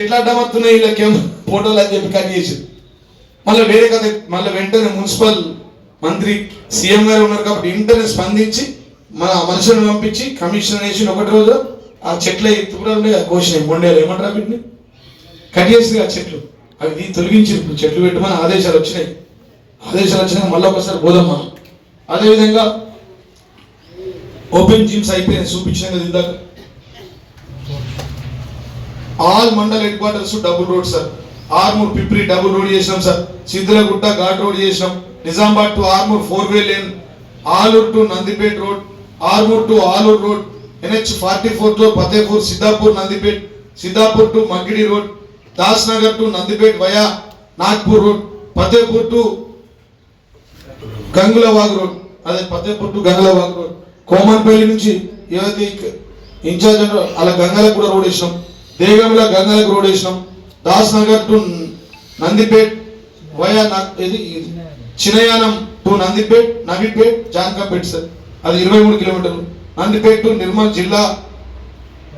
ఎట్లా అడ్డమవుతున్నాయి వీళ్ళకేం ఫోటోలు అని చెప్పి కట్ చేసి మళ్ళీ వేరే కథ మళ్ళీ వెంటనే మున్సిపల్ మంత్రి సీఎం గారు ఉన్నారు కాబట్టి వెంటనే స్పందించి మన మనుషులను పంపించి కమిషనర్ వేసి ఒకటి రోజు ఆ చెట్లు ఎత్తుకురా ఉన్నాయి ఆ కోసినాయి మొండేలు ఏమంటారు వీటిని? కట్ చేసింది ఆ చెట్లు. అవి తీ- తొలగించి ఇప్పుడు చెట్లు పెట్టమని ఆదేశాలు వచ్చినాయి. ఆదేశాలు వచ్చినాక మళ్ళీ ఒకసారి పోదాం మనం. అదేవిధంగా ఓపెన్ జిమ్స్ అయిపోయినాయి చూపించిన కదా ఇందాక. All mandal headquarters double road sir. Armoor Pipri double road చేసినాం సార్. సిద్ధులగుట్ట ఘాట్ రోడ్ చేసినాం. Nizamabad to Armoor four way lane. Aloor to Nandipet road. Armoor to Aloor road. N H forty four to Fatehpur Siddapur Nandipet. Siddapur to Maggidi road. Das Nagar to Nandipet via Nagpur road. Fatehpur to Gangulavag road. అదే Fatehpur to Gangulavag road. Komanpalli నుంచి ఏదైతే in-charge అలా గంగలకు కూడా road వేసినాం. దేగంలో గంగలకు road వేసినాం. Das Nagar to Nandipet via ఇది Chinayanam to Nandipet Navipet Janakapet sir. అది ఇరవై మూడు కిలోమీటర్లు. నందిపేట్ టు నిర్మల్ జిల్లా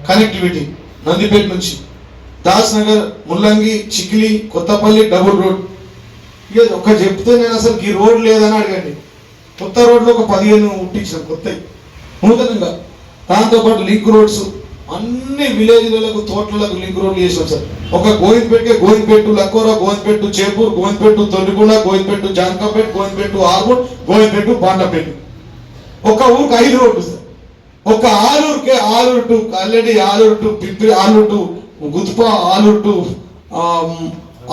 కనెక్టివిటీ నందిపేట్ నుంచి. దాస్ నగర్ ముల్లంగి చిక్లి కొత్తపల్లి డబుల్ రోడ్. ఇక ఒక చెప్తే నేను అసలు ఈ రోడ్ లేదని అడగండి. కొత్త రోడ్లో ఒక పదిహేను ఉట్టించాం కొత్త నూతనంగా. దాంతోపాటు లింక్ రోడ్స్ అన్ని విలేజ్లకు తోటలకు లింక్ రోడ్లు చేసాం సార్ ఒక గోవిందపేటకే గోవిందపేట లక్కోరా గోవిందపేట చేపూర్ గోవిందపేట తొలిగూడ తొలిగొండ జాంకాపేట టు జాన్కాపేట్ గోవిందపేట ఆర్మూర్ బాండపేట. ఒక ఊరికి ఐదు రోడ్లు సార్. ఒక ఆలూరుకే Aluru to Kalledi Aluru to Pippi Aluru to Gutpa Aluru to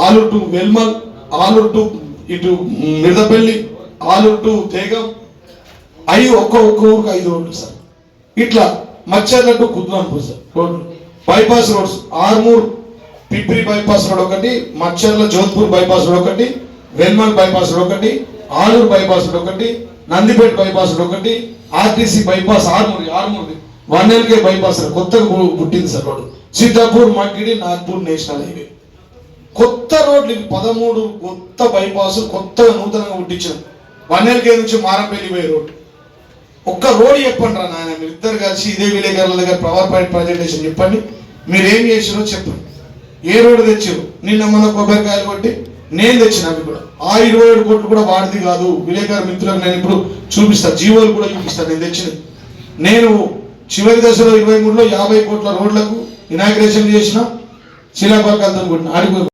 Aluru to Velmal Aluru to ఇటు మిర్దపల్లి ఆలూరు టు తేగం. ఐదు ఒక్క ఒక్క ఊరికి ఐదు రోడ్లు సార్. ఇట్లా Macharla to Kudwanpur sir bypass roads Armoor Pipri bypass road ఒకటి మచ్చర్ల జోధ్పూర్ బైపాస్ రోడ్ ఒకటి వెల్మల్ బైపాస్ రోడ్ ఒకటి ఆలూరు బైపాస్ రోడ్ ఒకటి నందిపేట బైపాస్ రోడ్ ఒకటి RTC bypass Armoor Armoor one LK bypass కొత్తగా పుట్టింది sir road Sitapur Maggidi Nagpur national highway. కొత్త రోడ్లు ఇవి పదమూడు కొత్త బైపాస్ కొత్తగా నూతనంగా పుట్టించాం వన్ ఎల్కే నుంచి మారంపల్లి పోయే రోడ్ ఒక్క రోడ్ చెప్పండి రా నాయన మీరు ఇద్దరు కలిసి ఇదే విలేకరుల దగ్గర పవర్ పాయింట్ ప్రజెంటేషన్ చెప్పండి. మీరు ఏం చేసారో చెప్పండి. ఏ రోడ్డు తెచ్చారు నిన్న మన కొబ్బరికాయలు కొట్టి నేను తెచ్చిన అవి కూడా. ఆ ఇరవై ఏడు కోట్లు కూడా వాడిది కాదు. విలేకరు మిత్రులకు నేను ఇప్పుడు చూపిస్తాను జీవోలు కూడా చూపిస్తాను నేను తెచ్చిన నేను చివరి దశలో ఇరవై మూడులో యాభై కోట్ల రోడ్లకు ఇనాగ్రేషన్ చేసిన శిలాపలకాలతో కొట్టిన ఆడిపోయి